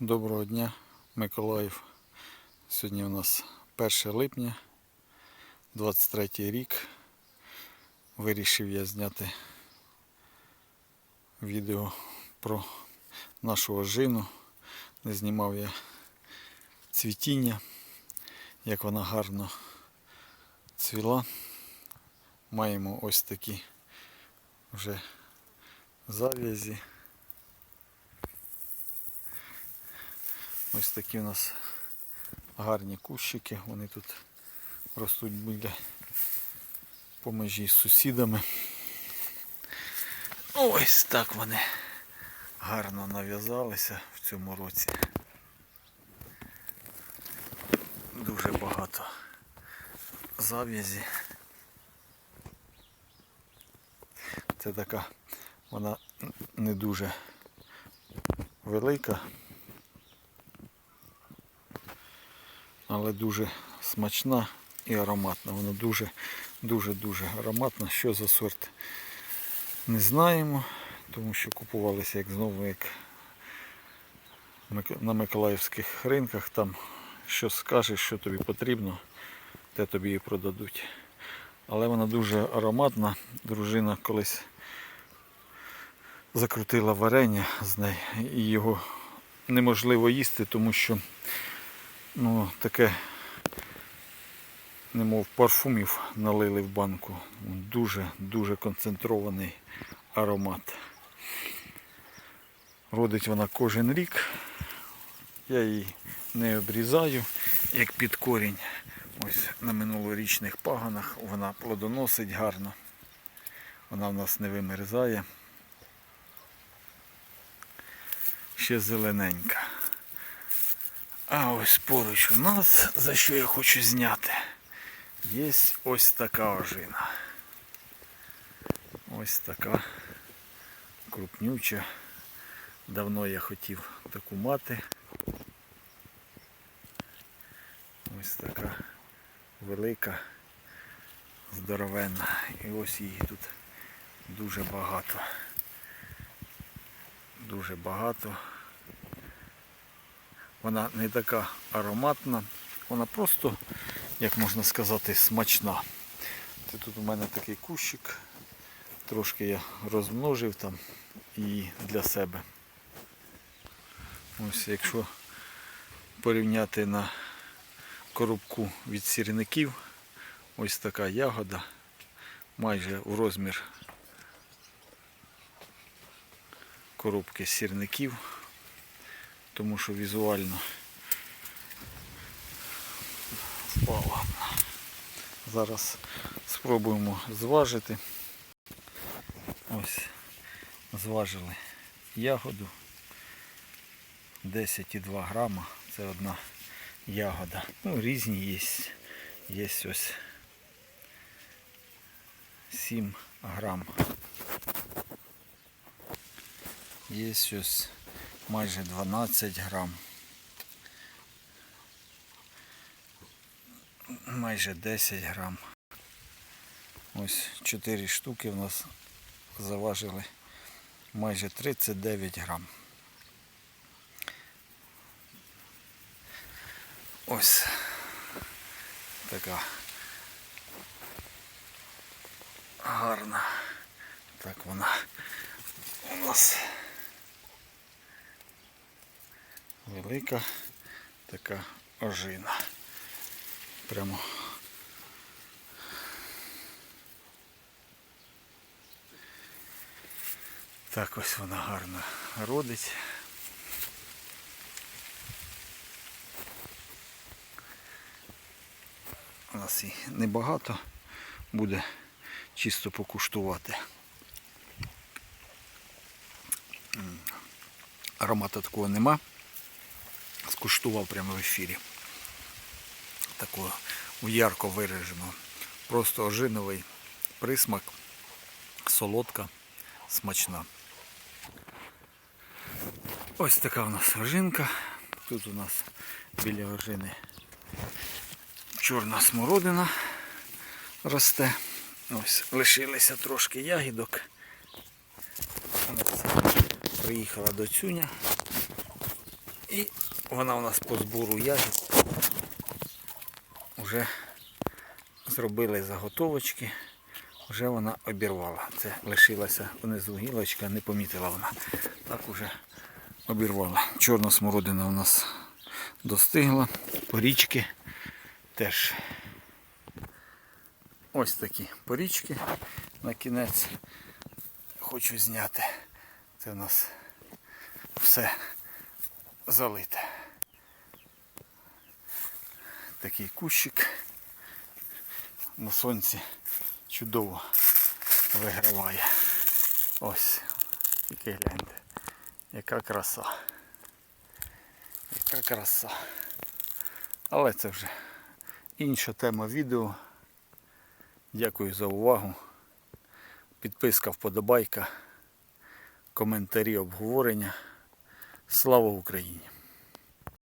Доброго дня, Миколаїв. Сьогодні у нас 1 липня, 23 рік. Вирішив я зняти відео про нашу ожину. Не знімав я цвітіння, як вона гарно цвіла. Маємо ось такі вже зав'язі. Ось такі у нас гарні кущики. Вони тут ростуть біля по межі з сусідами. Ось так вони гарно нав'язалися в цьому році. Дуже багато зав'язі. Це така, вона не дуже велика. Але дуже смачна і ароматна. Вона дуже дуже дуже ароматна. Що за сорт не знаємо, тому що купувалися як знову як на Миколаївських ринках. Там що скажеш, що тобі потрібно, те тобі і продадуть. Але вона дуже ароматна. Дружина колись закрутила варення з неї і його неможливо їсти, тому що ну, таке, немов парфумів налили в банку. Дуже-дуже концентрований аромат. Родить вона кожен рік. Я її не обрізаю, як під корінь. Ось на минулорічних паганах вона плодоносить гарно. Вона в нас не вимерзає. Ще зелененька. А ось поруч у нас, за що я хочу зняти, є ось така ожина. Ось така крупнюча. Давно я хотів таку мати. Ось така велика, здоровенна. І ось її тут дуже багато. Дуже багато. Вона не така ароматна, вона просто, як можна сказати, смачна. Це тут у мене такий кущик. Трошки я розмножив там і для себе. Ось якщо порівняти на коробку від сірників, ось така ягода, майже у розмір коробки сірників тому що візуально впала. Зараз спробуємо зважити. Ось зважили ягоду 10,2 грама. Це одна ягода. Ну, різні є. Є ось 7 грам. Є ось майже 12 грам. Майже 10 грам. Ось 4 штуки в нас заважили майже 39 грам. Ось така гарна. Так вона у нас. Велика така ожина. Прямо так ось вона гарно родить. У нас і небагато буде чисто покуштувати. М. Аромату такого нема скуштував прямо в ефірі. Такого ярко вираженого. Просто ожиновий присмак, солодка, смачна. Ось така у нас ожинка. Тут у нас біля ожини чорна смородина росте. Ось лишилися трошки ягідок. Ось приїхала до цюня. І вона у нас по збору ягід. Вже зробили заготовочки, вже вона обірвала. Це лишилася внизу гілочка, не помітила вона. Так уже обірвала. Чорна смородина у нас достигла. Порічки теж ось такі порічки на кінець хочу зняти. Це у нас все залите. Такий кущик на сонці чудово виграває. Ось, тільки гляньте. Яка краса. Яка краса. Але це вже інша тема відео. Дякую за увагу. Підписка, вподобайка, коментарі, обговорення. Слава Україні!